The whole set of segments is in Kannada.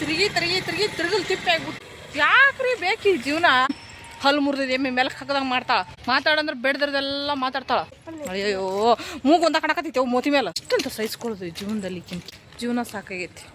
ತಿರುಗಿ ತಿರುಗಿ ತಿರುಗಿ ತಿರುಗಲ್ ತಿಪ್ಪೆ ಆಗ್ಬಿಟ್ಟು. ಯಾಕ್ರಿ ಬೇಕಿ ಜೀವನ? ಹಲ್ಲು ಮುರಿದಿದೆ, ಎಮ್ಮೆ ಮೇಲೆ ಹಾಕದಂಗ ಮಾಡ್ತಾಳ. ಮಾತಾಡಂದ್ರೆ ಬೆಡ್ದಿರೋದೆಲ್ಲ ಮಾತಾಡ್ತಾಳ. ಅಯ್ಯೋ ಮೂಗು ಒಂದ ಅವು ಮೋತಿ ಮೇಲೆ ಅಷ್ಟಂತ ಸಹಿಸ್ಕೊಳ್ಳೋದು ಜೀವನದಲ್ಲಿ. ಜೀವನ ಸಾಕಾಗೈತಿ.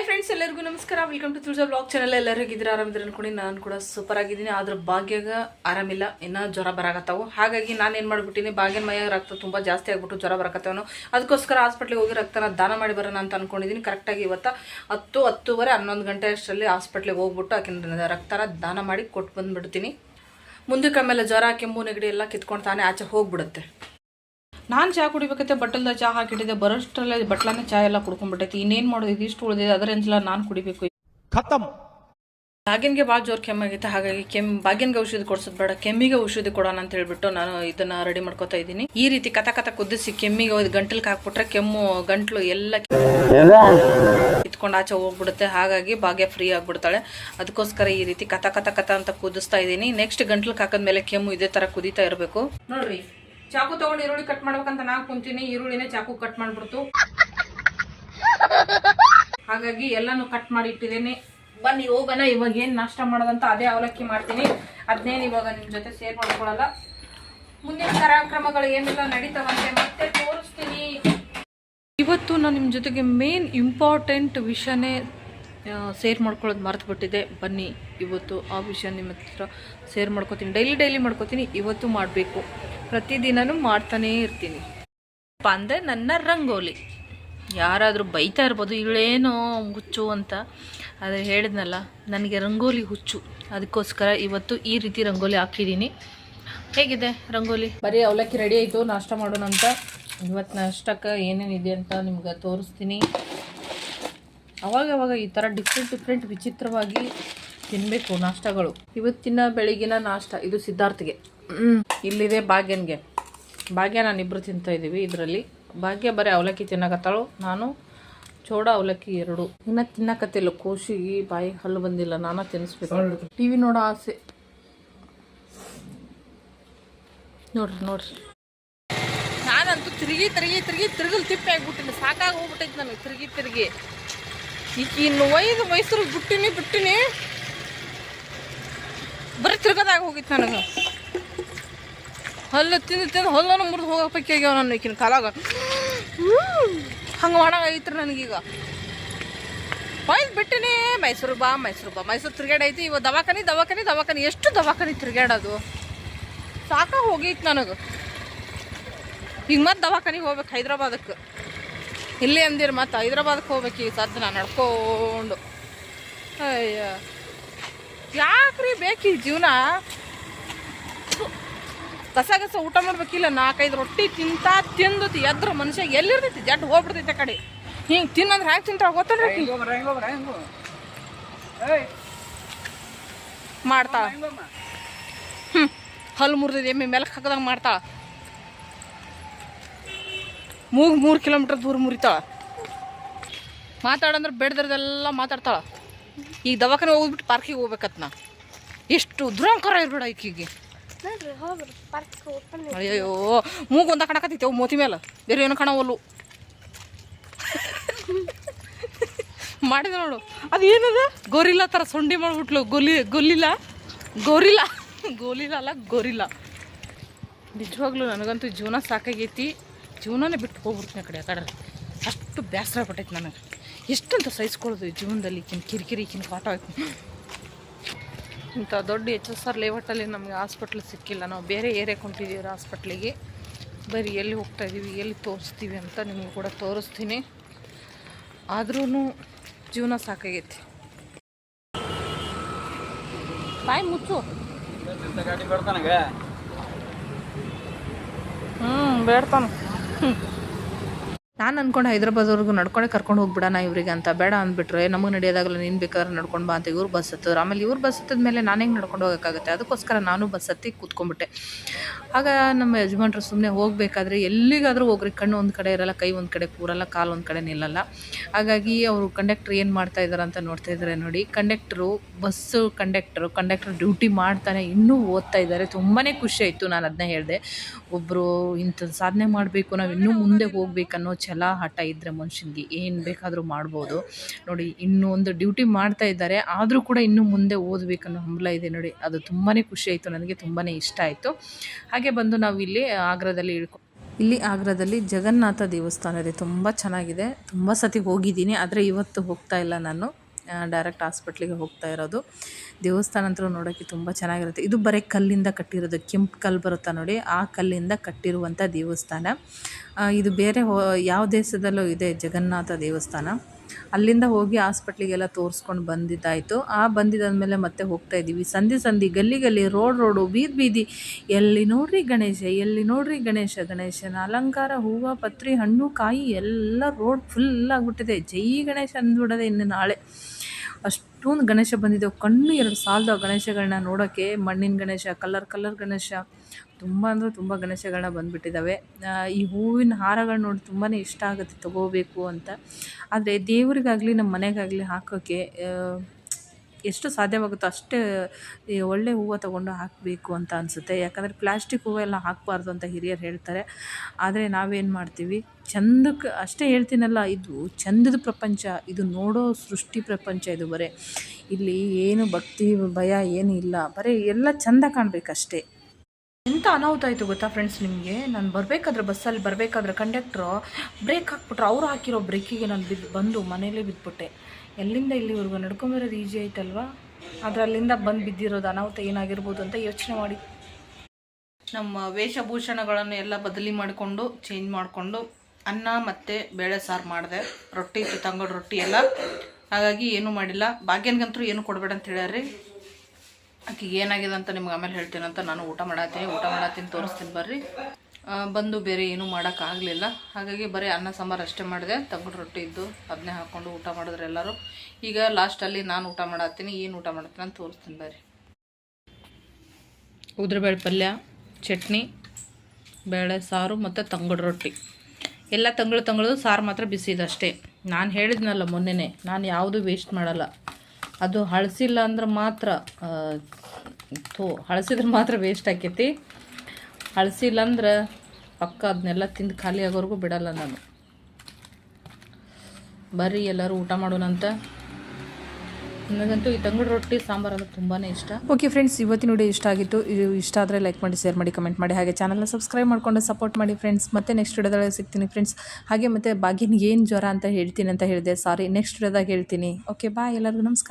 ಹಾಯ್ ಫ್ರೆಂಡ್ಸ್ ಎಲ್ಲರಿಗೂ ನಮಸ್ಕಾರ. Welcome to Tulaja blog channel ಎಲ್ಲರೂ ಹೇಗಿದ್ರೆ ಆರಾಮಿದ್ರೆ ಅನ್ಕೊಂಡು ನಾನು ಕೂಡ ಸೂಪರ್ ಆಗಿದ್ದೀನಿ. ಆದ್ರೆ ಭಾಗ್ಯಾಗ ಆರಾಮಿಲ್ಲ. ಇನ್ನೂ ಜ್ವರ ಬರಾಕತ್ತಾವು. ಹಾಗಾಗಿ ನಾನು ಏನು ಮಾಡ್ಬಿಟ್ಟಿನಿ ಭಾಗ್ಯನ ಮೈಯಾಗ ರಕ್ತ ತುಂಬ ಜಾಸ್ತಿ ಆಗಿಬಿಟ್ಟು ಜ್ವರ ಬರಕತ್ತವನು. ಅದಕ್ಕೋಸ್ಕರ ಹಾಸ್ಪಿಟ್ಲಿಗೆ ಹೋಗಿ ರಕ್ತನ ದಾನ ಮಾಡಿ ಬರೋಣ ಅಂತ ಅಂದ್ಕೊಂಡಿದ್ದೀನಿ ಕರೆಕ್ಟಾಗಿ ಇವತ್ತು ಹತ್ತು, ಹತ್ತುವರೆ, ಹನ್ನೊಂದು ಗಂಟೆ ಅಷ್ಟರಲ್ಲಿ ಹಾಸ್ಪಿಟ್ಲಿಗೆ ಹೋಗ್ಬಿಟ್ಟು ಆಕಿನ ರಕ್ತನ ದಾನ ಮಾಡಿ ಕೊಟ್ಟು ಬಂದುಬಿಡ್ತೀನಿ ಮುಂದಕ್ಕೆ ಆಮೇಲೆ ಜ್ವರ, ಕೆಮ್ಮು, ನೆಗಡಿ ಎಲ್ಲ ಕಿತ್ಕೊಂಡು ತಾನೇ ಆಚೆ ಹೋಗ್ಬಿಡುತ್ತೆ. ನಾನು ಚಹಾ ಕುಡಿಬೇಕೈತೆ ಬಟ್ಟಲ್ದ ಚಹಾ ಹಾಕಿಟ್ಟಿದ್ದೆ. ಬರೋಷ್ಟರಲ್ಲೇ ಬಟ್ಲನೇ ಚಹಾ ಎಲ್ಲ ಕುಡ್ಕೊಂಡ್ಬಿಟ್ಟೈತಿ. ಇನ್ನೇನು ಮಾಡೋದು ಇದಿಷ್ಟು ಉಳಿದಿದೆ. ಅದರಂಜಲ ನಾನು ಕುಡಿಬೇಕು. ಖತಮ್. ಬಾಗಿನ್ಗೆ ಭಾಳ ಜೋರು ಕೆಮ್ಮಾಗಿತ್ತು ಹಾಗಾಗಿ ಕೆಮ್ಮು ಬಾಗಿನ್ಗೆ ಔಷಧಿ ಕೊಡ್ಸೋದು ಬೇಡ. ಕೆಮ್ಮಿಗೆ ಔಷಧಿ ಕೊಡೋಣ ಅಂತ ಹೇಳ್ಬಿಟ್ಟು ನಾನು ಇದನ್ನ ರೆಡಿ ಮಾಡ್ಕೋತಾ ಇದ್ದೀನಿ. ಈ ರೀತಿ ಕಥ ಕಥ ಕುದಿಸಿ ಕೆಮ್ಮಿಗೆ ಗಂಟ್ಲಿಗೆ ಹಾಕ್ಬಿಟ್ರೆ ಕೆಮ್ಮು ಗಂಟ್ಲು ಎಲ್ಲ ಕಿತ್ಕೊಂಡು ಆಚೆ ಹೋಗ್ಬಿಡುತ್ತೆ. ಹಾಗಾಗಿ ಭಾಗ್ಯ ಫ್ರೀ ಆಗಿಬಿಡ್ತಾಳೆ. ಅದಕ್ಕೋಸ್ಕರ ಈ ರೀತಿ ಕಥ ಕಥ ಕಥ ಅಂತ ಕುದಿಸ್ತಾ ಇದ್ದೀನಿ. ನೆಕ್ಸ್ಟ್ ಗಂಟ್ಲಿಗೆ ಹಾಕಿದ್ಮೇಲೆ ಕೆಮ್ಮು ಇದೇ ತರ ಕುದೀತಾ ಇರಬೇಕು. ನೋಡ್ರಿ ಚಾಕು ತಗೊಂಡು ಈರುಳ್ಳಿ ಕಟ್ ಮಾಡ್ಬೇಕಂತ ನಾ ಕುಂತೀನಿ, ಈರುಳ್ಳಿನೇ ಚಾಕು ಕಟ್ ಮಾಡ್ಬಿಡ್ತು. ಹಾಗಾಗಿ ಎಲ್ಲಾನು ಕಟ್ ಮಾಡಿ ಇಟ್ಟಿದ್ದೀನಿ. ಬನ್ನಿ, ಹೋಗೋಣ. ಇವಾಗ ಏನು ನಾಷ್ಟ ಮಾಡೋದಂತ ಅದೇ ಅವಲಕ್ಕಿ ಮಾಡ್ತೀನಿ. ಅದನ್ನೇನು ಇವಾಗ ನಿಮ್ಮ ಜೊತೆ ಸೇರ್ ಮಾಡ್ಕೊಳ್ಳಲ್ಲ. ಮುಂದಿನ ಕಾರ್ಯಕ್ರಮಗಳು ಏನೆಲ್ಲ ನಡೀತಾವಂತೆ ಮತ್ತೆ ತೋರಿಸ್ತೀನಿ. ಇವತ್ತು ನಾನು ನಿಮ್ಮ ಜೊತೆಗೆ ಮೇನ್ ಇಂಪಾರ್ಟೆಂಟ್ ವಿಷಯನೇ ಸೇರ್ ಮಾಡ್ಕೊಳ್ಳೋದು ಮರೆತುಬಿಟ್ಟಿದೆ ಬನ್ನಿ, ಇವತ್ತು ಆ ವಿಷಯ ನಿಮ್ಮ ಹತ್ರ ಸೇರ್ ಮಾಡ್ಕೋತೀನಿ. ಡೈಲಿ ಡೈಲಿ ಮಾಡ್ಕೋತೀನಿ. ಇವತ್ತು ಮಾಡಬೇಕು. ಪ್ರತಿದಿನನೂ ಮಾಡ್ತಾನೇ ಇರ್ತೀನಿ. ಅಂದರೆ ನನ್ನ ರಂಗೋಲಿ. ಯಾರಾದರೂ ಬೈತಾ ಇರ್ಬೋದು, ಇವಳೇನೋ ಹುಚ್ಚು ಅಂತ. ಆದರೆ ಹೇಳಿದ್ನಲ್ಲ, ನನಗೆ ರಂಗೋಲಿ ಹುಚ್ಚು. ಅದಕ್ಕೋಸ್ಕರ ಇವತ್ತು ಈ ರೀತಿ ರಂಗೋಲಿ ಹಾಕಿದ್ದೀನಿ. ಹೇಗಿದೆ ರಂಗೋಲಿ? ಬರೀ ಅವಲಕ್ಕಿ ರೆಡಿ ಆಯಿತು, ನಾಷ್ಟ ಮಾಡೋಣ ಅಂತ. ಇವತ್ತು ನಾಷ್ಟಕ್ಕೆ ಏನೇನಿದೆ ಅಂತ ನಿಮ್ಗೆ ತೋರಿಸ್ತೀನಿ. ಅವಾಗ ಅವಾಗ ಈ ಥರ ಡಿಫ್ರೆಂಟ್ ಡಿಫ್ರೆಂಟ್ ವಿಚಿತ್ರವಾಗಿ ತಿನ್ನಬೇಕು ನಾಷ್ಟಗಳು. ಇವತ್ತಿನ ಬೆಳಗಿನ ನಾಷ್ಟ, ಇದು ಸಿದ್ಧಾರ್ಥಿಗೆ. ಇಲ್ಲಿದೆ ಭಾಗ್ಯನ್ಗೆ. ಭಾಗ್ಯ ನಾನಿಬ್ಬರು ತಿಂತಾ ಇದ್ದೀವಿ ಇದರಲ್ಲಿ. ಭಾಗ್ಯ ಬರೀ ಅವಲಕ್ಕಿ ತಿನ್ನಕತ್ತಾಳು ನಾನು ಚೋಡ ಅವಲಕ್ಕಿ ಎರಡು. ಇನ್ನ ತಿನ್ನಕತ್ತಿಲ್ಲ ಕೋಶಿಗೆ ಬಾಯಿ ಹಲ್ಲು ಬಂದಿಲ್ಲ ನಾನು ತಿನ್ನಿಸ್ಬೇಕು ಟಿವಿ ನೋಡೋ ಆಸೆ. ನೋಡ್ರಿ ನೋಡ್ರಿ. ನಾನಂತೂ ತಿರುಗಿ ತಿರುಗಿ ತಿರುಗಿ ತಿರುಗಲು ತಿಪ್ಪೆ ಆಗ್ಬಿಟ್ಟಿನಿ ಸಾಕಾಗಿ ಹೋಗ್ಬಿಟ್ಟೈತೆ ನನಗೆ ತಿರುಗಿ ತಿರುಗಿ. ಈಗ ಇನ್ನು ಒಯ್ದು ಮೈಸೂರಿಗೆ ಬಿಟ್ಟಿನಿ ಬಿಟ್ಟಿನಿ. ಬರೀ ತಿರ್ಗದಾಗ ಹೋಗಿತ್ತು ನನಗೆ. ಹಲ್ಲು ತಿಂದು ತಿಂದು ಹಲ್ಲನ್ನು ಮುರಿದು ಹೋಗಕ್ಕೆ ಆಗ್ಯಾವ ನಾನು ಈಕಿನ ಕಾಲಾಗ. ಹಂಗೆ ಮಾಡಾಗೈತ್ರಿ ನನಗೀಗ. ಒಯ್ದು ಬಿಟ್ಟಿನಿ. ಮೈಸೂರು ಬಾ ಮೈಸೂರು ಬಾ. ಮೈಸೂರು ತಿರ್ಗಾಡೈತಿ ಇವಾಗ ದವಾಖಾನಿ ದವಾಖಾನಿ, ದವಾಖಾನೆ. ಎಷ್ಟು ದವಾಖಾನಿ ತಿರ್ಗಾಡೋದು ಸಾಕ ಹೋಗೈತಿ ನನಗೆ. ಈಗ ಮತ್ತೆ ದವಾಖಾನಿಗೆ ಹೋಗ್ಬೇಕು ಹೈದ್ರಾಬಾದಕ್ಕೆ ಇಲ್ಲಿ ಅಂದಿರ ಮತ್ತೆ ಹೈದ್ರಾಬಾದಕ್ಕೆ ಹೋಗ್ಬೇಕು ಈ ಸದ್ದು ನಾನು ನಡ್ಕೊಂಡು. ಅಯ್ಯ. ಯಾಕ್ರಿ ಬೇಕು ಈ ಜೀವನ. ಕಸ ಕಸ ಊಟ ಮಾಡ್ಬೇಕಿಲ್ಲ ನಾಲ್ಕೈದು ರೊಟ್ಟಿ ತಿಂತ ತಿಂದತಿ ಎದ್ರ ಮನುಷ್ಯ ಎಲ್ಲಿರ್ತೈತಿ? ಜಡ್ ಹೋಗ್ಬಿಡ್ತೈತೆ ಕಡೆ. ಹಿಂಗೆ ತಿನ್ನಂದ್ರೆ ಹ್ಯಾಂಗ ತಿಂತ ಗೊತ್ತಲ್ರಿ ಮಾಡ್ತಾ ಮಾಡ್ತಾಳ. ಹ್ಞೂ ಹಲ್ಲು ಮುರಿದಿದೆ ಎಮ್ಮೆ ಮೇಲೆ ಹಾಕದಂಗೆ ಮಾಡ್ತಾಳ. ಮೂಗ್ ಮೂರು ಕಿಲೋಮೀಟ್ರ್ ದೂರ ಮುರಿತಾಳ. ಮಾತಾಡಂದ್ರೆ ಬೆಡ್ದ್ರದೆಲ್ಲ ಮಾತಾಡ್ತಾಳ. ಈಗ ದವಾಖಾನೆ ಹೋಗ್ಬಿಟ್ಟು ಪಾರ್ಕಿಗೆ ಹೋಗ್ಬೇಕತ್ ನಾ ಎಷ್ಟು ದುರಂಕರ ಇರ್ಬೇಡ ಈಕಿಗೆ. ಅಯ್ಯೋ ಮೂಗು ಒಂದ ಕಣಕತ್ತೈತೆ, ಅವು ಮೋತಿ ಮೇಲೆ ಬೇರೆ ಕಣ ಕಾಣವಲ್ಲು ಮಾಡಿದ ನೋಡು. ಅದು ಏನದ? ಗೋರಿಲ್ಲ ಥರ ಸೊಂಡಿ ಮಾಡ್ಬಿಟ್ಲು. ಗೊಲಿ ಗೊಲ್ಲಿಲ್ಲ ಗೋರಿಲ್ಲ. ಗೋಲಿಲ್ಲ ಅಲ್ಲ, ಗೋರಿಲ್ಲ. ನಿಜವಾಗ್ಲೂ ನನಗಂತೂ ಜೀವನ ಸಾಕಾಗೈತಿ. ಜೀವನನೇ ಬಿಟ್ಟು ಹೋಗ್ಬಿಡ್ತೀನಿ ಕಡೆ ಅಷ್ಟು ಬೇಸರ ಪಟ್ಟೈತಿ ನನಗೆ. ಎಷ್ಟಂತ ಸಹಿಸ್ಕೊಳ್ಳೋದು ಜೀವನದಲ್ಲಿ, ಈಕಿನ ಕಿರಿಕಿರಿ, ಈಕಿನ ಕಾಟ ಆಯ್ತು ಇಂಥ ದೊಡ್ಡ ಎಚ್ ಎಸ್ ಆರ್ ಲೇಔಟಲ್ಲಿ ನಮಗೆ ಹಾಸ್ಪಿಟ್ಲ್ ಸಿಕ್ಕಿಲ್ಲ. ನಾವು ಬೇರೆ ಏರಿಯಾಕ್ಕೆ ಹೊಂಟಿದ್ದೀವಿ ಹಾಸ್ಪಿಟ್ಲಿಗೆ. ಬರೀ ಎಲ್ಲಿ ಹೋಗ್ತಾ ಇದ್ದೀವಿ ಎಲ್ಲಿ ತೋರಿಸ್ತೀವಿ ಅಂತ ನಿಮಗೆ ಕೂಡ ತೋರಿಸ್ತೀನಿ. ಆದ್ರೂ ಜೀವನ ಸಾಕಾಗೈತಿ. ಬಾಯ್ ಮುಚ್ಚು. ಹ್ಞೂ ಬೇಡ್ತಾನೆ ಹ್ಞೂ ಬೇಡ್ತಾನ. ನಾನು ಅಂದ್ಕೊಂಡು ಹೈದ್ರಾಬಾದ್ವರೆಗೂ ನಡ್ಕೊಂಡೇ ಕರ್ಕೊಂಡು ಹೋಗ್ಬಿಡೋಣ ಇವರಿಗೆ ಅಂತ. ಬೇಡ ಅಂದ್ಬಿಟ್ರೆ ನಮಗೆ ನಡೆಯೋದಾಗಲ್ಲ, ನೀನು ಬೇಕಾದ್ರೆ ನಡ್ಕೊಂಡು ಬಾ ಅಂತ ಇವ್ರು ಬಸ್ ಹತ್ತಿದ್ರು. ಆಮೇಲೆ ಇವ್ರು ಬಸ್ ಹತ್ತಿದ ಮೇಲೆ ನಾನು ಹೆಂಗೆ ನಡ್ಕೊಂಡು ಹೋಗೋಕ್ಕಾಗುತ್ತೆ? ಅದಕ್ಕೋಸ್ಕರ ನಾನು ಬಸ್ ಹತ್ತಿ ಕೂತ್ಕೊಂಡ್ಬಿಟ್ಟೆ ಆಗ ನಮ್ಮ ಯಜಮಾನ್ರು ಸುಮ್ಮನೆ ಹೋಗಬೇಕಾದ್ರೆ ಎಲ್ಲಿಗಾದರೂ ಹೋಗ್ರಿ, ಕಣ್ಣು ಒಂದು ಕಡೆ ಇರಲ್ಲ, ಕೈ ಒಂದು ಕಡೆ ಕೂರಲ್ಲ, ಕಾಲು ಒಂದು ಕಡೆ ನಿಲ್ಲಲ್ಲ. ಹಾಗಾಗಿ ಅವರು ಕಂಡಕ್ಟ್ರ್ ಏನು ಮಾಡ್ತಾ ಇದ್ದಾರೆ ಅಂತ ನೋಡ್ತಾ ಇದ್ದಾರೆ ನೋಡಿ. Conductor bus conductor conductor duty ಮಾಡ್ತಾನೆ ಇನ್ನೂ ಓದ್ತಾ ಇದ್ದಾರೆ ತುಂಬಾ ಖುಷಿ ಆಯಿತು ನಾನು ಅದನ್ನ ಹೇಳಿದೆ. ಒಬ್ಬರು ಇಂಥ ಸಾಧನೆ ಮಾಡಬೇಕು, ನಾವು ಇನ್ನೂ ಮುಂದೆ ಹೋಗ್ಬೇಕು ಅನ್ನೋ ಛಲ ಹಠ ಇದ್ದರೆ ಮನುಷ್ಯನಿಗೆ ಏನು ಬೇಕಾದರೂ ಮಾಡ್ಬೋದು. ನೋಡಿ ಇನ್ನೂ ಒಂದು ಡ್ಯೂಟಿ ಮಾಡ್ತಾ ಇದ್ದಾರೆ. ಆದರೂ ಕೂಡ ಇನ್ನೂ ಮುಂದೆ ಓದಬೇಕನ್ನೋ ಹಂಬಲ ಇದೆ ನೋಡಿ. ಅದು ತುಂಬಾ ಖುಷಿ ಆಯಿತು, ನನಗೆ ತುಂಬಾ ಇಷ್ಟ ಆಯಿತು. ಹಾಗೆ ಬಂದು ನಾವಿಲ್ಲಿ ಆಗ್ರಾದಲ್ಲಿ ಇಳ್ಕೊ ಇಲ್ಲಿ ಆಗ್ರಾದಲ್ಲಿ ಜಗನ್ನಾಥ ದೇವಸ್ಥಾನ ಇದೆ ತುಂಬ ಚೆನ್ನಾಗಿದೆ. ತುಂಬ ಸತಿ ಹೋಗಿದ್ದೀನಿ, ಆದರೆ ಇವತ್ತು ಹೋಗ್ತಾ ಇಲ್ಲ ನಾನು. ಡೈರೆಕ್ಟ್ ಹಾಸ್ಪಿಟ್ಲಿಗೆ ಹೋಗ್ತಾ ಇರೋದು. ದೇವಸ್ಥಾನ ಅಂತೂ ನೋಡೋಕ್ಕೆ ತುಂಬ ಚೆನ್ನಾಗಿರುತ್ತೆ. ಇದು ಬರೀ ಕಲ್ಲಿಂದ ಕಟ್ಟಿರೋದು. ಕೆಂಪು ಕಲ್ಲು ಬರುತ್ತಾ ನೋಡಿ? ಆ ಕಲ್ಲಿಂದ ಕಟ್ಟಿರುವಂಥ ದೇವಸ್ಥಾನ. ಇದು ಬೇರೆ ಯಾವ ದೇಶದಲ್ಲೂ ಇದೆ ಜಗನ್ನಾಥ ದೇವಸ್ಥಾನ. ಅಲ್ಲಿಂದ ಹೋಗಿ ಹಾಸ್ಪಿಟ್ಲಿಗೆಲ್ಲ ತೋರಿಸ್ಕೊಂಡು ಬಂದಿದ್ದಾಯಿತು. ಆ ಬಂದಿದ್ದಾದ್ಮೇಲೆ ಮತ್ತೆ ಹೋಗ್ತಾ ಇದ್ದೀವಿ. ಸಂಧಿ ಸಂಧಿ, ಗಲ್ಲಿ ಗಲ್ಲಿ, ರೋಡ್ ರೋಡು, ಬೀದಿ ಬೀದಿ. ಎಲ್ಲಿ ನೋಡ್ರಿ ಗಣೇಶ, ಎಲ್ಲಿ ನೋಡ್ರಿ ಗಣೇಶ, ಗಣೇಶನ ಅಲಂಕಾರ, ಹೂವು, ಪತ್ರಿ, ಹಣ್ಣು, ಕಾಯಿ ಎಲ್ಲ ರೋಡ್ ಫುಲ್ ಆಗಿಬಿಟ್ಟಿದೆ. ಜೈ ಗಣೇಶ ಅಂದ್ಬಿಡೋದೆ ಇನ್ನು ನಾಳೆ. ಅಷ್ಟೊಂದು ಗಣೇಶ ಬಂದಿದ್ದೆವು ಕಣ್ಣು ಎರಡು ಸಾಲದ ಗಣೇಶಗಳನ್ನ ನೋಡೋಕ್ಕೆ ಮಣ್ಣಿನ ಗಣೇಶ, ಕಲರ್ ಕಲರ್ ಗಣೇಶ, ತುಂಬ ಅಂದರೆ ತುಂಬ ಗಣೇಶಗಳನ್ನ ಬಂದುಬಿಟ್ಟಿದ್ದಾವೆ ಈ ಹೂವಿನ ಹಾರಗಳು ನೋಡಿ ತುಂಬಾ ಇಷ್ಟ ಆಗುತ್ತೆ ತಗೋಬೇಕು ಅಂತ. ಆದರೆ ದೇವರಿಗಾಗಲಿ ನಮ್ಮ ಮನೆಗಾಗಲಿ ಹಾಕೋಕ್ಕೆ ಎಷ್ಟು ಸಾಧ್ಯವಾಗುತ್ತೋ ಅಷ್ಟೇ, ಈ ಒಳ್ಳೆ ಹೂವು ತೊಗೊಂಡು ಹಾಕಬೇಕು ಅಂತ ಅನಿಸುತ್ತೆ. ಯಾಕಂದರೆ ಪ್ಲಾಸ್ಟಿಕ್ ಹೂವೆಲ್ಲ ಹಾಕಬಾರ್ದು ಅಂತ ಹಿರಿಯರು ಹೇಳ್ತಾರೆ. ಆದರೆ ನಾವೇನು ಮಾಡ್ತೀವಿ? ಚಂದಕ್ಕೆ ಅಷ್ಟೇ ಹೇಳ್ತೀನಲ್ಲ, ಇದು ಚಂದದ ಪ್ರಪಂಚ, ಇದು ನೋಡೋ ಸೃಷ್ಟಿ ಪ್ರಪಂಚ ಇದು ಬರೇ ಇಲ್ಲಿ ಏನು ಭಕ್ತಿ, ಭಯ ಏನೂ ಇಲ್ಲ. ಬರೀ ಎಲ್ಲ ಚಂದ ಕಾಣಬೇಕಷ್ಟೇ. ಎಂಥ ಅನಾಹುತ ಆಯಿತು ಗೊತ್ತಾ ಫ್ರೆಂಡ್ಸ್ ನಿಮಗೆ? ನಾನು ಬರಬೇಕಾದ್ರೆ ಬಸ್ಸಲ್ಲಿ ಬರಬೇಕಾದ್ರೆ ಕಂಡಕ್ಟ್ರು ಬ್ರೇಕ್ ಹಾಕ್ಬಿಟ್ರು. ಅವ್ರು ಹಾಕಿರೋ ಬ್ರೇಕಿಗೆ ನಾನು ಬಿದ್ದು ಬಂದು ಮನೇಲೇ ಬಿದ್ದುಬಿಟ್ಟೆ ಎಲ್ಲಿಂದ ಇಲ್ಲಿವರೆಗೂ ನಡ್ಕೊಂಬರೋದು ಈಜಿ ಆಯ್ತಲ್ವಾ? ಆದರೆ ಅಲ್ಲಿಂದ ಬಂದು ಬಿದ್ದಿರೋದು ಅನಾಹುತ ಏನಾಗಿರ್ಬೋದು ಅಂತ ಯೋಚನೆ ಮಾಡಿ. ನಮ್ಮ ವೇಷಭೂಷಣಗಳನ್ನು ಎಲ್ಲ ಬದಲಿ ಮಾಡಿಕೊಂಡು ಚೇಂಜ್ ಮಾಡಿಕೊಂಡು ಅನ್ನ ಮತ್ತು ಬೇಳೆ ಸಾರು ಮಾಡಿದೆ. ರೊಟ್ಟಿ ಇತ್ತು ತಂಗೋಡು ರೊಟ್ಟಿ ಎಲ್ಲ. ಹಾಗಾಗಿ ಏನೂ ಮಾಡಿಲ್ಲ. ಭಾಗ್ಯನಿಗಂತರೂ ಏನು ಕೊಡಬೇಡ ಅಂತ ಹೇಳ್ಯಾರಿ ಆಕೆಗೆ ಏನಾಗಿದೆ ಅಂತ ನಿಮ್ಗೆ ಆಮೇಲೆ ಹೇಳ್ತೀನಿ ಅಂತ ನಾನು ಊಟ ಮಾಡತ್ತೀನಿ ಊಟ ಮಾಡತ್ತೀನಿ ತೋರಿಸ್ತೀನಿ ಬರ್ರಿ. ಬಂದು ಬೇರೆ ಏನೂ ಮಾಡೋಕ್ಕಾಗಲಿಲ್ಲ. ಹಾಗಾಗಿ ಬರೀ ಅನ್ನ, ಸಾಂಬಾರು ಅಷ್ಟೇ ಮಾಡಿದೆ. ತಗೊಂಡು ರೊಟ್ಟಿ ಇದ್ದು ಅದನ್ನೇ ಹಾಕ್ಕೊಂಡು ಊಟ ಮಾಡಿದ್ರೆ ಎಲ್ಲರೂ. ಈಗ ಲಾಸ್ಟಲ್ಲಿ ನಾನು ಊಟ ಮಾಡತ್ತೀನಿ ಏನು ಊಟ ಮಾಡ್ತೀನಿ ಅಂತ ತೋರಿಸ್ತೀನಿ ಬರ್ರಿ. ಉದ್ರಬೇಳೆ ಪಲ್ಯ, ಚಟ್ನಿ, ಬೇಳೆ ಸಾರು ಮತ್ತು ತಂಗಡು ರೊಟ್ಟಿ. ಎಲ್ಲ ತಂಗಳು ತಂಗಳು ಸಾರು ಮಾತ್ರ ಬಿಸಿದಷ್ಟೇ ನಾನು ಹೇಳಿದ್ನಲ್ಲ ಮೊನ್ನೆನೇ, ನಾನು ಯಾವುದು ವೇಸ್ಟ್ ಮಾಡಲ್ಲ. ಅದು ಹಳಸಿಲ್ಲ ಅಂದ್ರೆ ಮಾತ್ರ ಹಳಸಿದ್ರೆ ಮಾತ್ರ ವೇಸ್ಟ್ ಆಕೈತಿ. ಹಳಸಿಲ್ಲ ಅಂದ್ರೆ ಪಕ್ಕ ಅದನ್ನೆಲ್ಲ ತಿಂದು ಖಾಲಿ ಆಗೋರ್ಗೂ ಬಿಡಲ್ಲ ನಾನು. ಬರ್ರಿ ಎಲ್ಲರೂ ಊಟ ಮಾಡೋಣಂತ. ನನಗಂತೂ ಈ ತಂಗುಡು ರೊಟ್ಟಿ, ಸಾಂಬಾರು ಅಂದ್ರೆ ತುಂಬಾ ಇಷ್ಟ. ಓಕೆ ಫ್ರೆಂಡ್ಸ್ ಇವತ್ತಿನ ವಿಡಿಯೋ ಇಷ್ಟ ಆಗಿತ್ತು. ಇದು ಇಷ್ಟ ಆದರೆ ಲೈಕ್ ಮಾಡಿ ಶೇರ್ ಮಾಡಿ ಕಮೆಂಟ್ ಮಾಡಿ. ಹಾಗೆ ಚಾನಲ್ನ ಸಬ್ಸ್ಕ್ರೈಬ್ ಮಾಡ್ಕೊಂಡು ಸಪೋರ್ಟ್ ಮಾಡಿ ಫ್ರೆಂಡ್ಸ್ ಮತ್ತೆ ನೆಕ್ಸ್ಟ್ ವಿಡಿಯೋದಾಗ ಸಿಗ್ತೀನಿ ಫ್ರೆಂಡ್ಸ್ ಹಾಗೆ ಮತ್ತೆ ಬಾಗಿನ ಏನು ಜ್ವರ ಅಂತ ಹೇಳ್ತೀನಿ ಅಂತ ಹೇಳಿದೆ. ಸಾರಿ ನೆಕ್ಸ್ಟ್ ವಿಡಿಯೋದಾಗ ಹೇಳ್ತೀನಿ. ಓಕೆ ಬಾಯ್ ಎಲ್ಲರಿಗೂ ನಮಸ್ಕಾರ.